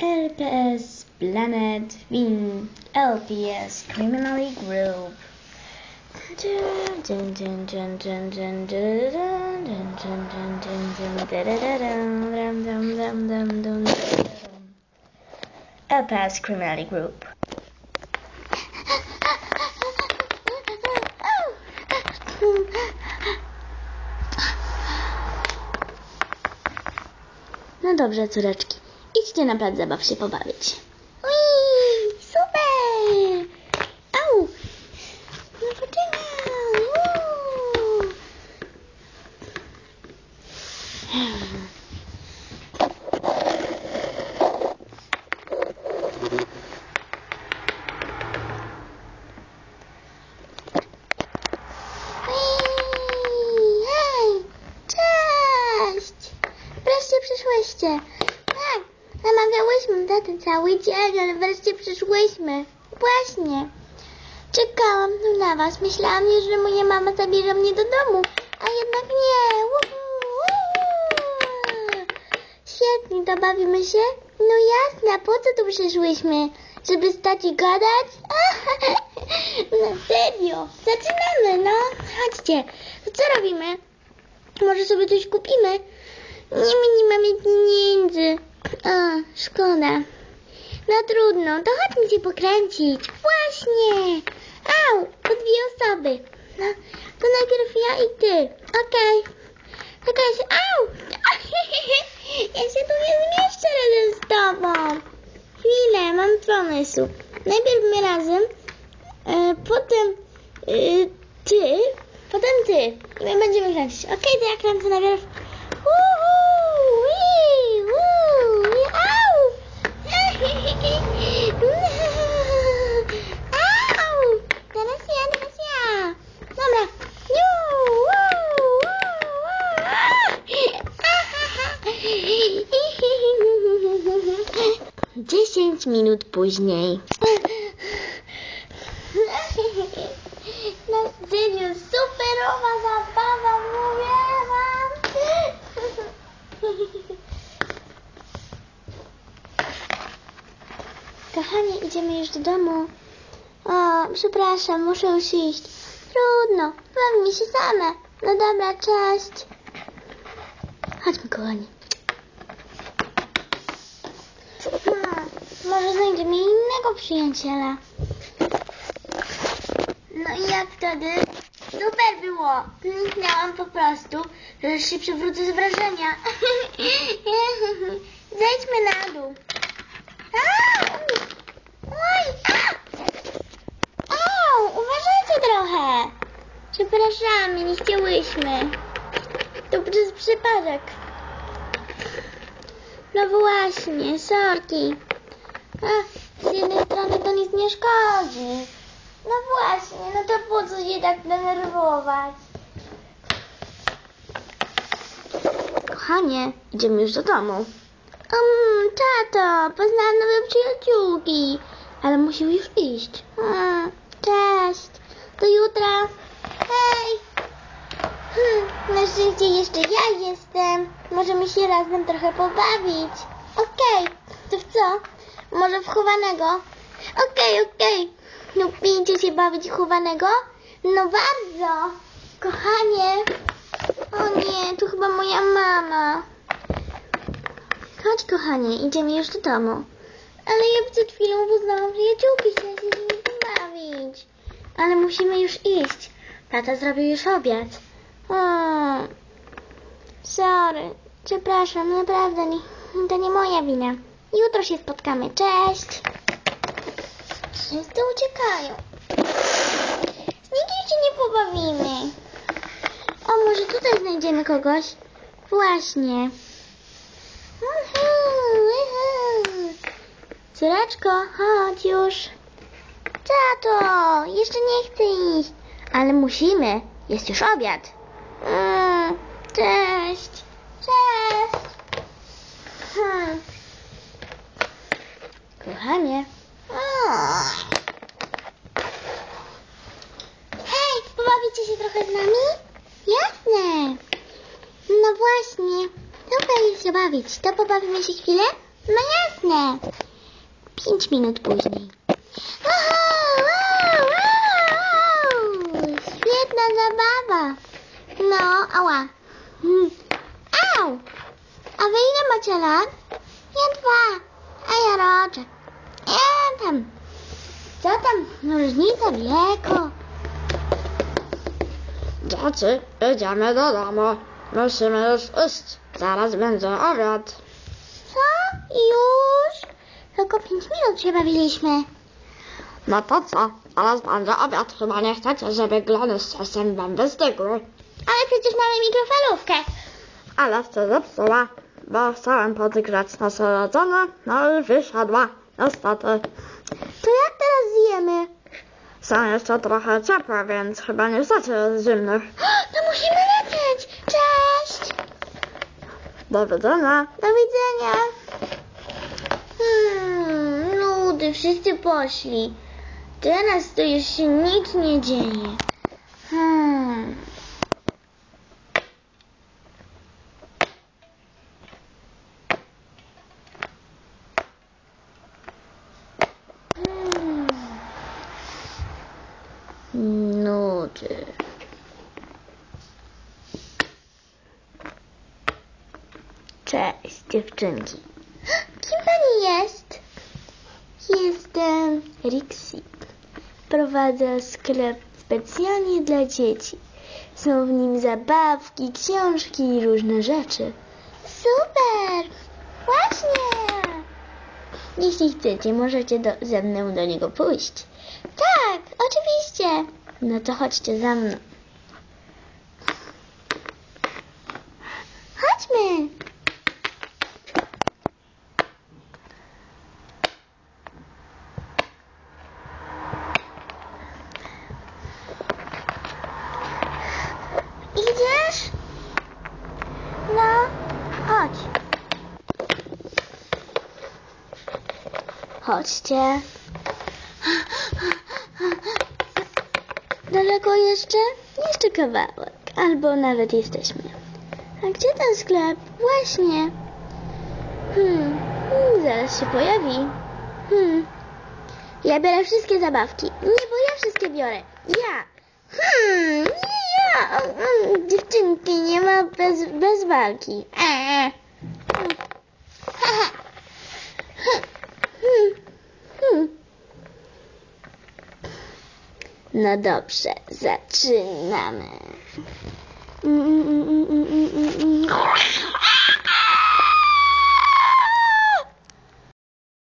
LPS Planet Wing LPS Criminally Group. LPS Criminally Group. No dobrze, córeczki. Idźcie na plac zabaw się pobawić. Ui, super! Au! No poczekaj! Uuu. Ui, Hej! Cześć! Wreszcie przyszłyście. Tak, tatę cały dzień, ale wreszcie przyszłyśmy. Właśnie. Czekałam tu na was. Myślałam że moja mama zabierze mnie do domu, a jednak nie. Uhu. Świetnie, to bawimy się? No jasne, a po co tu przyszłyśmy? Żeby stać i gadać? No serio. Zaczynamy, no. Chodźcie. Co robimy? Może sobie coś kupimy? Nie, my nie mamy pieniędzy. A, szkoda. No trudno, to chodźmy się pokręcić. Właśnie. Au, po dwie osoby. No, to najpierw ja i ty. Okej. Czekaj się, au. Ja się tu nie zmieszczę razem z tobą. Chwilę, mam pomysł. Najpierw my razem, e, potem e, ty, potem ty. I my będziemy kręcić. Okej, to ja kręcę najpierw. Uhu, ui, uu, i au. Au, teraz ja, teraz ja. Dobra. Ju, uu, uu. Dziesięć minut później. Na serio, superowa zabawa, mówię wam. Kochanie, idziemy już do domu. O, przepraszam, muszę już iść. Trudno, bawimy się same. No dobra, cześć. Chodźmy, kochani. Hmm, może znajdziemy innego przyjaciela. No i jak wtedy? Super było. Myślałam po prostu, że się przywrócę z wrażenia. Zejdźmy na dół. Oj! Uważajcie trochę. Przepraszamy, nie chciałyśmy. To przez przypadek. No właśnie, sorki. A, z jednej strony to nic nie szkodzi. No właśnie, no to po co się tak denerwować? Kochanie, idziemy już do domu. Um, tato, poznałam nowe przyjaciółki, ale musimy już iść. Hmm, cześć, do jutra. Hej. Hmm, na szczęście jeszcze ja jestem. Możemy się razem trochę pobawić. Okej, to w co? Może w chowanego? Okej, okej. Lubicie się bawić chowanego? No bardzo. Kochanie. O nie, to chyba moja mama. Chodź, kochanie, idziemy już do domu. Ale ja przed chwilą poznałam przyjaciółki, chciałam się z nimi pobawić. Ale musimy już iść. Tata zrobił już obiad. O, sorry. Przepraszam, naprawdę nie, to nie moja wina. Jutro się spotkamy. Cześć. Wszyscy uciekają. Z nikim się nie pobawimy. O, może tutaj znajdziemy kogoś? Właśnie. Córeczko, chodź już. Tato, jeszcze nie chcę iść. Ale musimy. Jest już obiad. Mm. Cześć. Hmm. Kochanie. Hej, pobawicie się trochę z nami? Jasne. No właśnie. Dobra się bawić. To pobawimy się chwilę? No jasne. Pięć minut później. Świetna zabawa. No, ała. Hmm. Au. A wy ile macie lat? Ja dwa. Roczek. Ja tam. Co tam? Różnica wieku. Dzieci, idziemy do domu. Musimy już iść. Zaraz będzie obiad. Co? Już? Tylko pięć minut się bawiliśmy. No to co? Zaraz będzie obiad. Chyba nie chcecie, żeby glony z ciastem wam wystygły. Ale przecież mamy mikrofalówkę. Ale się zepsuła, bo chciałem podgrzać nasze jedzenie, no i wysiadła. Niestety. To jak teraz zjemy? Są jeszcze trochę ciepłe, więc chyba nie chcecie zimnych. To musimy lecieć. Cześć. Do widzenia. Do widzenia. Hmm, nudy, wszyscy poszli. Teraz to już się nic nie dzieje. Hmm. Hmm. Nudy. Cześć, dziewczynki. Kim pani jest? Jestem Rixie. Prowadzę sklep specjalnie dla dzieci. Są w nim zabawki, książki i różne rzeczy. Super! Właśnie! Jeśli chcecie, możecie do, ze mną do niego pójść. Tak, oczywiście. No to chodźcie za mną. Chodźmy. Idziesz? No, chodź. Chodźcie. Daleko jeszcze? Jeszcze kawałek. Albo nawet jesteśmy. A gdzie ten sklep? Właśnie. Hmm, hmm, zaraz się pojawi. Hmm. Ja biorę wszystkie zabawki. Nie, bo ja wszystkie biorę. Ja. Hmm, nie ja. Dziewczynki, nie ma bez, bez walki. Eee. Hmm. Hmm. No dobrze, zaczynamy. Mm, mm, mm, mm, mm.